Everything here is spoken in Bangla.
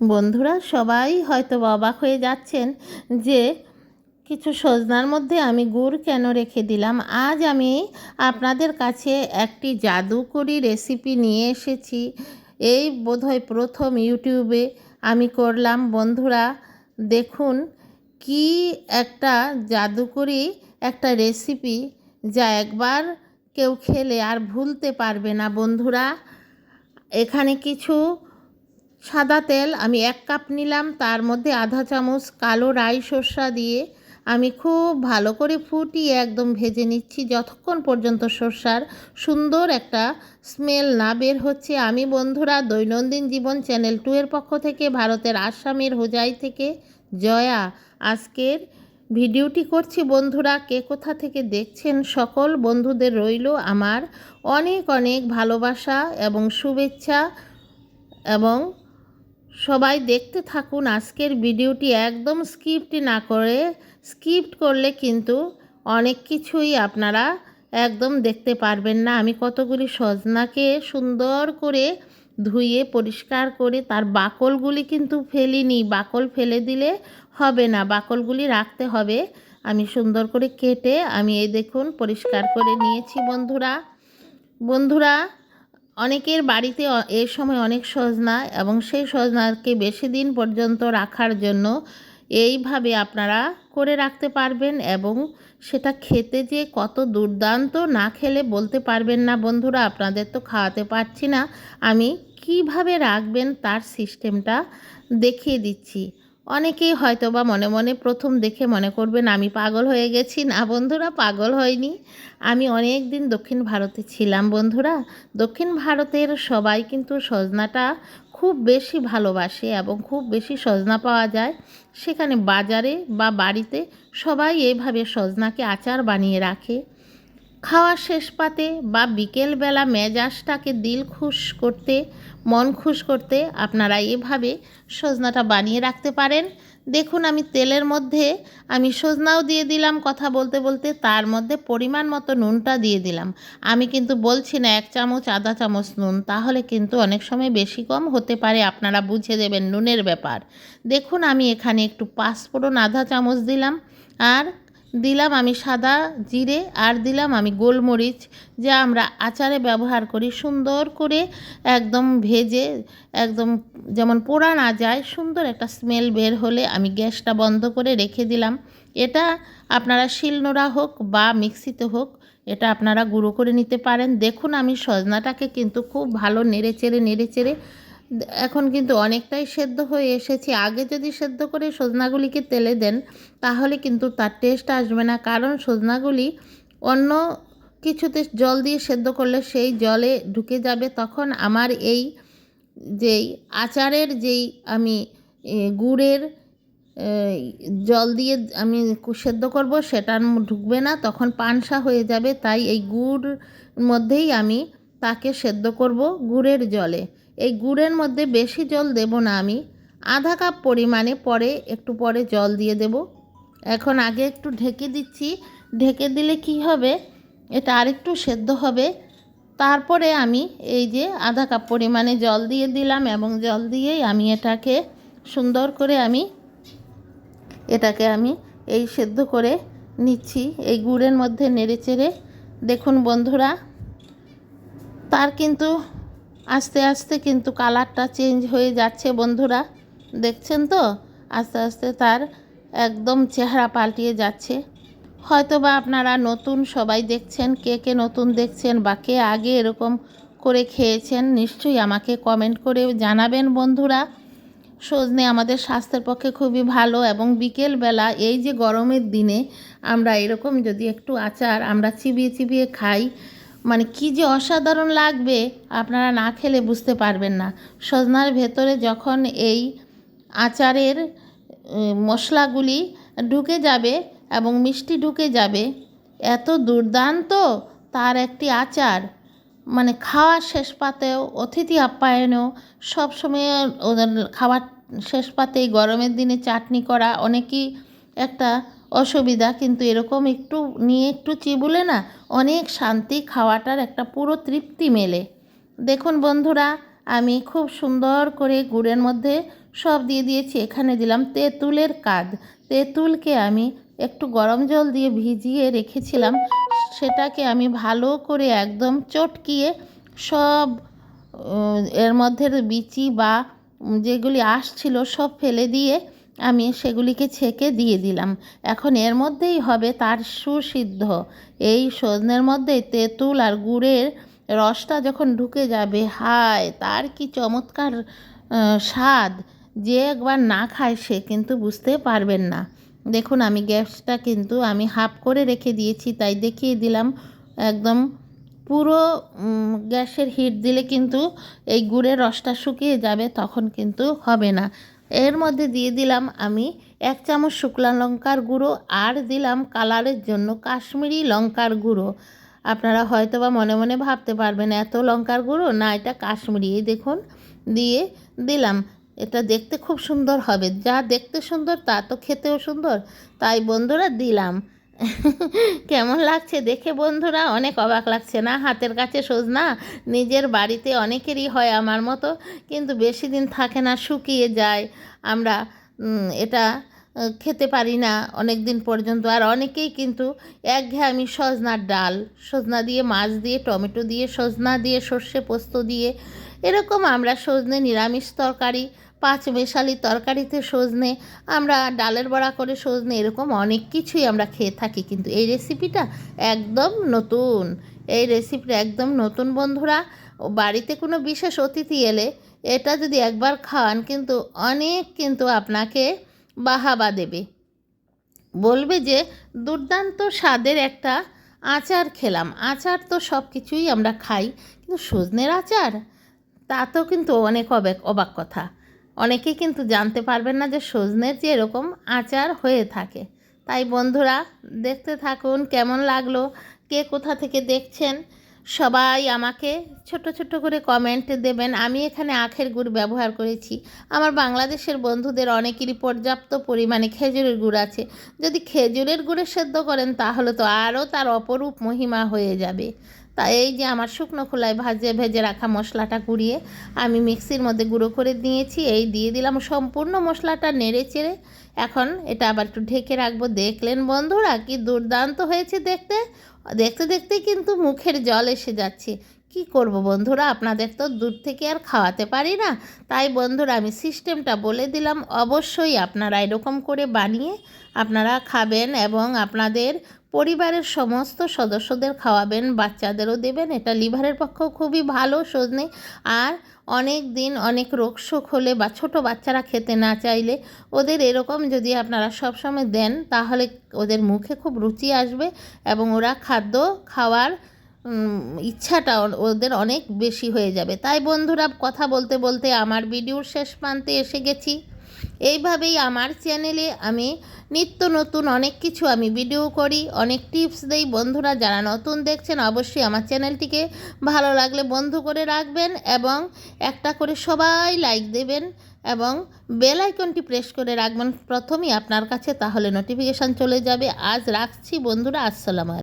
বন্ধুরা, সবাই হয়তো অবাক হয়ে যাচ্ছেন যে কিছু সজনার মধ্যে আমি গুড় কেন রেখে দিলাম। আজ আমি আপনাদের কাছে একটি জাদুকরি রেসিপি নিয়ে এসেছি। এই বোধহয় প্রথম ইউটিউবে আমি করলাম। বন্ধুরা, দেখুন কি একটা জাদুকরি, একটা রেসিপি যা একবার কেউ খেলে আর ভুলতে পারবে না। বন্ধুরা, এখানে কিছু সাদা তেল আমি এক কাপ নিলাম, তার মধ্যে আধা চামচ কালো রাই সর্ষা দিয়ে আমি খুব ভালো করে ফুটিয়ে একদম ভেজে নিচ্ছি। যতক্ষণ পর্যন্ত সর্ষার সুন্দর একটা স্মেল না বের হচ্ছে, আমি বন্ধুরা, দৈনন্দিন জীবন চ্যানেল টু এর পক্ষ থেকে, ভারতের আসামের হোজাই থেকে, জয়া, আজকের ভিডিওটি করছি। বন্ধুরা, কে কোথা থেকে দেখছেন? সকল বন্ধুদের রইল আমার অনেক অনেক ভালোবাসা এবং শুভেচ্ছা এবং সবাই দেখতে থাকুন, আজকের ভিডিওটি একদম স্কিপ্ট না করে স্কিপ্ট করলে কিন্তু অনেক কিছুই আপনারা একদম দেখতে পারবেন না। আমি কতগুলি সজনাকে সুন্দর করে ধুয়ে, পরিষ্কার করে তার বাকলগুলি কিন্তু ফেলিনি। বাকল ফেলে দিলে হবে না, বাকলগুলি রাখতে হবে। আমি সুন্দর করে কেটে, আমি এই দেখুন, পরিষ্কার করে নিয়েছি বন্ধুরা। বন্ধুরা অনেকের বাড়িতে এ সময় অনেক সজনা এবং সেই সজনাকে বেশি দিন পর্যন্ত রাখার জন্য এইভাবে আপনারা করে রাখতে পারবেন এবং সেটা খেতে যে কত দুর্দান্ত না খেলে বলতে পারবেন না, বন্ধুরা, আপনাদের তো খাওয়াতে পারছি না। আমি কীভাবে রাখবেন তার সিস্টেমটা দেখিয়ে দিচ্ছি। অনেকেই হয়তো বা মনে মনে প্রথম দেখে মনে করবেন আমি পাগল হয়ে গেছি। না বন্ধুরা, পাগল হয়নি। আমি অনেক দিন দক্ষিণ ভারতে ছিলাম বন্ধুরা। দক্ষিণ ভারতের সবাই কিন্তু সজনাটা খুব বেশি ভালোবাসে এবং খুব বেশি সজনা পাওয়া যায়। সেখানে বাজারে বা বাড়িতে সবাই এইভাবে সজনাকে আচার বানিয়ে রাখে। খাওয়ার শেষ পাতে বা বিকেলবেলা মেজাজটাকে দিল খুশ করতে মন খুশ করতে আপনারা এভাবে সজনাটা বানিয়ে রাখতে পারেন। দেখুন আমি তেলের মধ্যে, আমি সজনাও দিয়ে দিলাম কথা বলতে বলতে, তার মধ্যে পরিমাণ মতো নুনটা দিয়ে দিলাম। আমি কিন্তু বলছি না এক চামচ, আধা চামচ নুন, তাহলে কিন্তু অনেক সময় বেশি কম হতে পারে, আপনারা বুঝে দেবেন নুনের ব্যাপার। দেখুন আমি এখানে একটু পাঁচফোড়ন আধা চামচ দিলাম, আর দিলাম আমি সাদা জিরে আর দিলাম আমি গোলমরিচ, যা আমরা আচারে ব্যবহার করি। সুন্দর করে একদম ভেজে, একদম যেমন পোড়া না যায়, সুন্দর একটা স্মেল বের হলে আমি গ্যাসটা বন্ধ করে রেখে দিলাম। এটা আপনারা শিলনোড়া হোক বা মিক্সিতে হোক, এটা আপনারা গুঁড়ো করে নিতে পারেন। দেখুন আমি সজনাটাকে কিন্তু খুব ভালো নেড়ে চেড়ে নেড়ে চেড়ে এখন কিন্তু অনেকটাই সেদ্ধ হয়ে এসেছে। আগে যদি সেদ্ধ করে সজনাগুলিকে তেলে দেন, তাহলে কিন্তু তার টেস্ট আসবে না। কারণ সজনাগুলি অন্য কিছুতে জল দিয়ে সেদ্ধ করলে সেই জলে ঢুকে যাবে। তখন আমার এই যেই আচারের যেই আমি গুড়ের জল দিয়ে আমি সেদ্ধ করব, সেটা ঢুকবে না। তখন পানসা হয়ে যাবে। তাই এই গুড় মধ্যেই আমি তাকে সেদ্ধ করব গুড়ের জলে। এই গুড়ের মধ্যে বেশি জল দেব না আমি। আধা কাপ পরিমাণে পরে একটু পরে জল দিয়ে দেব। এখন আগে একটু ঢেকে দিচ্ছি। ঢেকে দিলে কি হবে? এটা আরেকটু সেদ্ধ হবে। তারপরে আমি এই যে আধা কাপ পরিমাণে জল দিয়ে দিলাম এবং জল দিয়েই আমি এটাকে সুন্দর করে আমি এটাকে আমি এই সেদ্ধ করে নিচ্ছি এই গুড়ের মধ্যে নেড়ে চেড়ে। দেখুন বন্ধুরা, তার কিন্তু আস্তে আস্তে কিন্তু কালারটা চেঞ্জ হয়ে যাচ্ছে বন্ধুরা। দেখছেন তো? আস্তে আস্তে তার একদম চেহারা পাল্টিয়ে যাচ্ছে। হয়তো বা আপনারা নতুন সবাই দেখছেন, কে কে নতুন দেখছেন বা কে আগে এরকম করে খেয়েছেন, নিশ্চয়ই আমাকে কমেন্ট করে জানাবেন বন্ধুরা। সজনে আমাদের স্বাস্থ্যের পক্ষে খুবই ভালো এবং বিকেলবেলা এই যে গরমের দিনে আমরা এরকম যদি একটু আচার আমরা চিবিয়ে চিবিয়ে খাই মানে কি যে অসাধারণ লাগবে আপনারা না খেলে বুঝতে পারবেন না। সজনার ভেতরে যখন এই আচারের মশলাগুলি ঢুকে যাবে এবং মিষ্টি ঢুকে যাবে, এত দুর্দান্ত তার একটি আচার। মানে খাওয়ার শেষ পাতেও, অতিথি আপ্যায়নেও, সবসময় খাওয়ার শেষ পাতেই, গরমের দিনে চাটনি করা অনেকই একটা অসুবিধা, কিন্তু এরকম একটু নিয়ে একটু চিবুলে না অনেক শান্তি খাওয়াটার একটা পুরো তৃপ্তি মেলে। দেখুন বন্ধুরা, আমি খুব সুন্দর করে গুড়ের মধ্যে সব দিয়ে দিয়েছি। এখানে দিলাম তেঁতুলের কাদ। তেঁতুলকে আমি একটু গরম জল দিয়ে ভিজিয়ে রেখেছিলাম। সেটাকে আমি ভালো করে একদম চটকিয়ে সব এর মধ্যে বিচি বা যেগুলি আসছিল সব ফেলে দিয়ে আমি সেগুলিকে ছেঁকে দিয়ে দিলাম। এখন এর মধ্যেই হবে তার সুসিদ্ধ। এই সজনের মধ্যে তেঁতুল আর গুড়ের রসটা যখন ঢুকে যাবে, হায়, তার কি চমৎকার স্বাদ। যে একবার না খায় সে কিন্তু বুঝতে পারবেন না। দেখুন, আমি গ্যাসটা কিন্তু আমি হাফ করে রেখে দিয়েছি, তাই দেখিয়ে দিলাম একদম পুরো গ্যাসের হিট দিলে কিন্তু এই গুড়ের রসটা শুকিয়ে যাবে, তখন কিন্তু হবে না। এর মধ্যে দিয়ে দিলাম আমি এক চামচ শুকনা লঙ্কার গুঁড়ো আর দিলাম কালারের জন্য কাশ্মীরি লঙ্কার গুঁড়ো। আপনারা হয়তো বা মনে মনে ভাবতে পারবেন, এত লঙ্কার গুঁড়ো? না, এটা কাশ্মীরি। এই দেখুন, দিয়ে দিলাম। এটা দেখতে খুব সুন্দর হবে। যা দেখতে সুন্দর তা তো খেতেও সুন্দর। তাই বন্ধুরা, দিলাম। কেমন লাগছে দেখে বন্ধুরা? অনেক অবাক লাগছে না? হাতের কাছে সজনা? নিজের বাড়িতে অনেকেরই হয় আমার মতো, কিন্তু বেশি দিন থাকে না, শুকিয়ে যায়। আমরা এটা খেতে পারি না অনেক দিন পর্যন্ত। আর অনেকেই কিন্তু একঘেয়েমি সজনার ডাল, সজনা দিয়ে মাছ দিয়ে, টমেটো দিয়ে, সজনা দিয়ে, সর্ষে পোস্ত দিয়ে, এরকম আমরা সজনে নিরামিষ তরকারি পাঁচ মেশালি তরকারিতে সজনে, আমরা ডালের বড়া করে সজনে, এরকম অনেক কিছুই আমরা খেয়ে থাকি। কিন্তু এই রেসিপিটা একদম নতুন। এই রেসিপিটা একদম নতুন, বন্ধুরা। বাড়িতে কোনো বিশেষ অতিথি এলে এটা যদি একবার খাওয়ান কিন্তু অনেক কিন্তু আপনাকে বাহাবা দেবে। বলবে যে, দুর্দান্ত স্বাদের একটা আচার খেলাম। আচার তো সব কিছুই আমরা খাই, কিন্তু সজনের আচার? তা তো কিন্তু অনেক অবাক অবাক কথা। অনেকেই কিন্তু জানতে পারবেন না যে সজনের যে এরকম আচার হয়ে থাকে। তাই বন্ধুরা, দেখতে থাকুন কেমন লাগল, কে কোথা থেকে দেখছেন, সবাই আমাকে ছোট ছোট করে কমেন্ট দেবেন। আমি এখানে আখের গুড় ব্যবহার করেছি। আমার বাংলাদেশের বন্ধুদের অনেকেরই পর্যাপ্ত পরিমাণে খেজুরের গুড় আছে। যদি খেজুরের গুড়ে সেদ্ধ করেন, তাহলে তো আরও তার অপরূপ মহিমা হয়ে যাবে। তা এই যে আমার শুকনো খোলায় ভাজে ভেজে রাখা মশলাটা কুড়িয়ে আমি মিক্সির মধ্যে গুঁড়ো করে দিয়েছি। এই দিয়ে দিলাম সম্পূর্ণ মশলাটা নেড়ে চেড়ে। এখন এটা আবার একটু ঢেকে রাখব। দেখলেন বন্ধুরা কি দুর্দান্ত হয়েছে দেখতে। দেখতে দেখতে কিন্তু মুখের জল এসে যাচ্ছে। কি করব বন্ধুরা, আপনাদের তো দূর থেকে আর খাওয়াতে পারি না। তাই বন্ধুরা আমি সিস্টেমটা বলে দিলাম। অবশ্যই আপনারা এরকম করে বানিয়ে আপনারা খাবেন এবং আপনাদের পরিবারের সমস্ত সদস্যদের খাওয়াবেন, বাচ্চাদেরও দেবেন। এটা লিভারের পক্ষেও খুবই ভালো, সজনে। আর অনেক দিন অনেক রোগ শোক হলে বা ছোট বাচ্চারা খেতে না চাইলে ওদের এরকম যদি আপনারা সবসময় দেন, তাহলে ওদের মুখে খুব রুচি আসবে এবং ওরা খাদ্য খাওয়ার ইচ্ছাটা ওদের অনেক বেশি হয়ে যাবে। তাই বন্ধুরা, কথা বলতে বলতে আমার ভিডিওর শেষ প্রান্তে এসে গেছি। এইভাবেই আমার চ্যানেলে আমি নিত্য নতুন অনেক কিছু আমি ভিডিও করি, অনেক টিপস দেই। বন্ধুরা, যারা নতুন দেখছেন, অবশ্যই আমার চ্যানেলটিকে ভালো লাগলে বন্ধু করে রাখবেন এবং একটা করে সবাই লাইক দেবেন এবং বেল আইকনটি প্রেস করে রাখবেন প্রথমেই আপনার কাছে, তাহলে নোটিফিকেশান চলে যাবে। আজ রাখছি বন্ধুরা, আসসালামু